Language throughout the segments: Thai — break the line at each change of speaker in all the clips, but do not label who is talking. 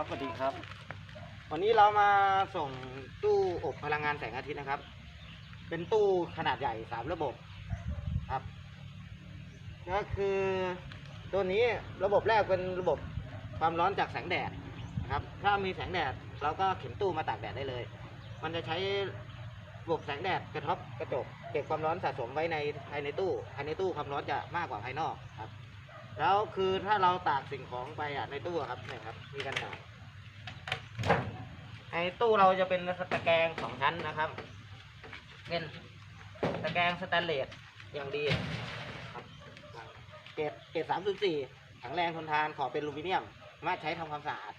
ครับสวัสดีครับ วันนี้เรามาส่งตู้อบพลังงานแสงอาทิตย์นะครับ เป็นตู้ขนาดใหญ่สามระบบครับ ก็คือตัวนี้ระบบแรกเป็นระบบความร้อนจากแสงแดดนะครับ ถ้ามีแสงแดดเราก็เข็นตู้มาตากแดดได้เลย มันจะใช้ระบบแสงแดดกระทบกระจกเก็บความร้อนสะสมไว้ในภายในตู้ภายในตู้ความร้อนจะมากกว่าภายนอกครับ แล้วคือถ้าเราตากสิ่งของไปอะในตู้อะครับเนี่ยครับ มีกันตากไอ้ตู้เราจะเป็นตะแกรงสองชั้นนะครับ เป็นตะแกรงสแตนเลสอย่างดีครับเกรดเกรดสามศูนสี่แข็งแรงทนทานขอบเป็นอลูมิเนียมสามารถใช้ทำความสะอาด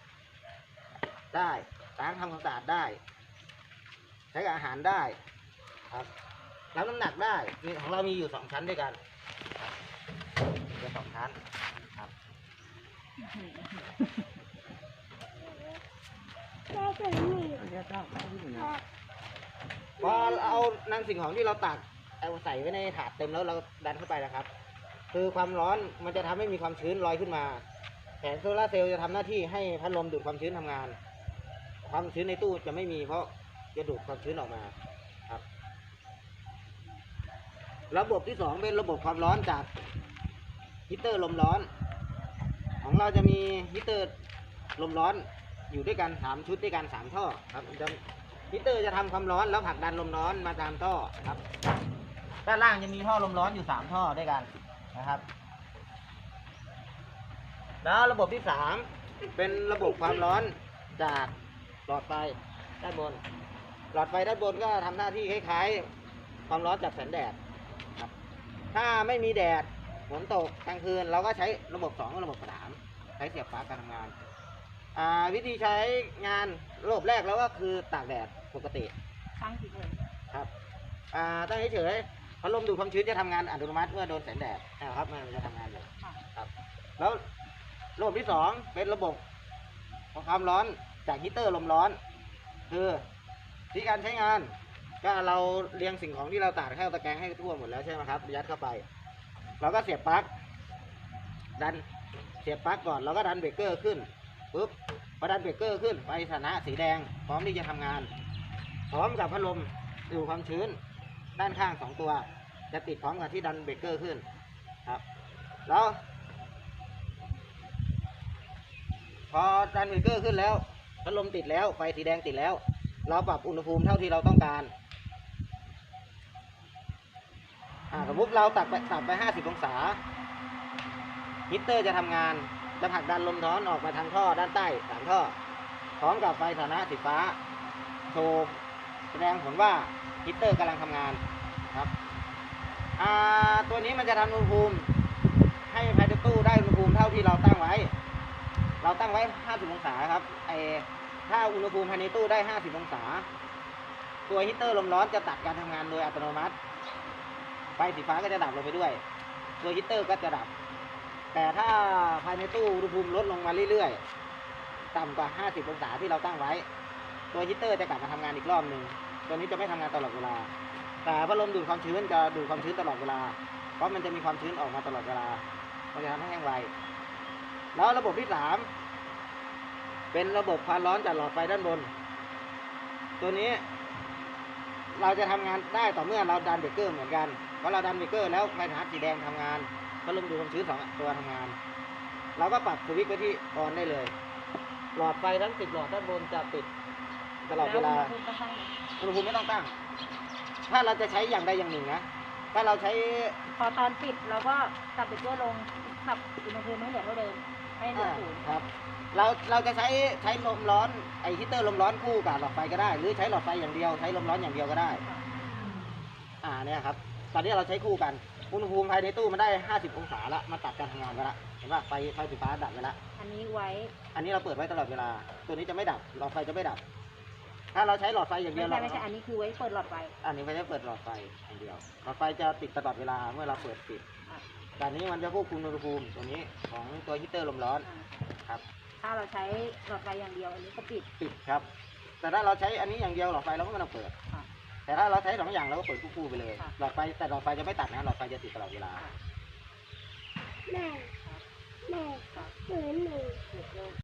ได้ล้างทำความสะอาดได้ ใช้กับอาหารได้ ครับรับน้ำหนักได้มีของเรามีอยู่สองชั้นด้วยกัน เป็นสองชั้นครับพอเอานำสิ่งของที่เราตากเอาใส่ไว้ในถาดเต็มแล้วเราดันเข้าไปนะครับ คือความร้อนมันจะทำให้มีความชื้นลอยขึ้นมาแผงโซลาร์เซลล์จะทำหน้าที่ให้พัดลมดูดความชื้นทำงาน ความชื้นในตู้จะไม่มีเพราะจะดูดความชื้นออกมาครับ ระบบที่สองเป็นระบบความร้อนจาก ฮีตเตอร์ลมร้อน ของเราจะมีฮีตเตอร์ลมร้อนอยู่ด้วยกันสามชุดด้วยกันสามท่อครับจะฮีตเตอร์จะทำความร้อนแล้วผลักดันลมร้อนมาตามท่อครับ ด้านล่างจะมีท่อลมร้อนอยู่สามท่อด้วยกันนะครับ แล้วระบบที่สามเป็นระบบความร้อนจากหลอดไฟด้านบน หลอดไฟด้านบนก็ทำหน้าที่คล้ายๆ ความร้อนจากแสงแดดครับ ถ้าไม่มีแดด ฝนตกกลางคืนเราก็ใช้ระบบสองกับระบบสามใช้เสียบปลั๊กการทำงานอ่าวิธีใช้งานระบบแรกแล้วก็คือตากแดดปกติ
ตั้งสิเลย
ครับอ่าตั้งเฉยๆพัดลมดูดความชื้นจะทำงานอัตโนมัติเมื่อโดนแสงแดดนะครับมันจะทำงานอยู่
ค่ะ
ครับแล้วระบบที่สองเป็นระบบของความร้อนจากฮีตเตอร์ลมร้อน คือที่การใช้งาน ก็เราเรียงสิ่งของที่เราตากเข้าตะแกรงให้ทั่วหมดแล้วใช่ไหมครับยัดเข้าไป เราก็เสียบปลั๊กดันเสียบปลั๊กก่อนเราก็ดันเบรกเกอร์ขึ้นปุ๊บพอดันเบรกเกอร์ขึ้นไปสถานะสีแดง พร้อมที่จะทำงาน พร้อมกับพัดลมดูความชื้น ด้านข้างสองตัว จะติดพร้อมกับที่ดันเบรกเกอร์ขึ้นครับ แล้ว พอดันเบรกเกอร์ขึ้นแล้วพัดลมติดแล้วไฟสีแดงติดแล้ว เราปรับอุณหภูมิเท่าที่เราต้องการ อ่าสมมติเราตัดไปตัดไปห้าสิบองศาฮีตเตอร์จะทำงานจะผลักดันลมร้อนออกมาทางท่อด้านใต้สามท่อพร้อมกับไฟสถานะสีฟ้าโชว์แสดงผลว่าฮีตเตอร์กำลังทำงานครับตัวนี้มันจะทำอุณหภูมิ ให้ภายในตู้ได้อุณหภูมิเท่าที่เราตั้งไว้ เราตั้งไว้ 50 องศาครับไอถ้าอุณหภูมิภายในตู้ได้ 50 องศา ตัวฮีตเตอร์ลมร้อนจะตัดการทำงานโดยอัตโนมัติ ไฟสีฟ้าก็จะดับลงไปด้วยตัวฮีตเตอร์ก็จะดับ แต่ถ้าภายในตู้อุณหภูมิลดลงมาเรื่อยๆ ต่ำกว่า 50 องศาที่เราตั้งไว้ ตัวฮีตเตอร์จะกลับมาทำงานอีกรอบหนึ่ง ตัวนี้จะไม่ทำงานตลอดเวลา แต่พัดลมดูดความชื้นจะดูดความชื้นตลอดเวลา เพราะมันจะมีความชื้นออกมาตลอดเวลา มันจะทำให้แห้งไว แล้วระบบที่สามเป็นระบบความร้อนจากหลอดไฟด้านบน ตัวนี้ เราจะทำงานได้ต่อเมื่อเราดันเบรกเกอร์เหมือนกันเพราะเราดันเบรกเกอร์แล้วไฟถาดสีแดงทำงานพัดลมดูดความชื้นสองตัวทำงาน เราก็ปรับสวิตช์ไปที่ออนได้เลย หลอดไฟทั้งสิบหลอดด้านบนจะปิดตลอดเวลาอุณหภูมิไม่ต้องตั้ง ถ้าเราจะใช้อย่างใดอย่างหนึ่งนะถ้าเราใช้
พอตอนปิดเราก็ตัดเบรกเกอร์ลงขับอุณหภูมิให้เหลือเท่าเดิม
เราเราจะใช้ใช้ลมร้อนไอฮีตเตอร์ลมร้อนคู่กับหลอดไฟก็ได้ หรือใช้หลอดไฟอย่างเดียว ใช้ลมร้อนอย่างเดียวก็ได้ อ่าเนี่ยครับ ตอนนี้เราใช้คู่กันอุณหภูมิภายในตู้มันได้ 50 องศาละมาตัดการทำงานไปละเห็นป่ะไฟไฟสีฟ้าดับไปละ
อันนี้ไว้
อันนี้เราเปิดไว้ตลอดเวลา ตัวนี้จะไม่ดับหลอดไฟจะไม่ดับ ถ้าเราใช้หลอดไฟอย่างเดี
ไม่
ยว
ใช่
เรา
ไม่ใช่ อันนี้คือไว้เปิดหลอดไฟ
อันนี้ไม่ได้เปิดหลอดไฟอย่างเดียวหลอดไฟจะติดตลอดเวลาเมื่อเราเปิดปิด
อะ
แต่อันนี้มันจะควบคุมอุณหภูมิตัวนี้ของตัวฮีตเตอร์ลมร้อน
อ่า
ครับ
ถ้าเราใช้หลอดไฟอย่างเดียวอันนี้ก็ปิด
ปิดครับ แต่ถ้าเราใช้อันนี้อย่างเดียวหลอดไฟเราก็ไม่ต้องเปิด
ค่ะ
แต่ถ้าเราใช้สองอย่างเราก็เปิดคู่ๆไปเลย
ค่ะ
หลอดไฟแต่หลอดไฟจะไม่ตัดนะหลอดไฟจะติดตลอดเวลา
แม่ แม่
ครับ
เหมือนหนู
เบรกเกอร์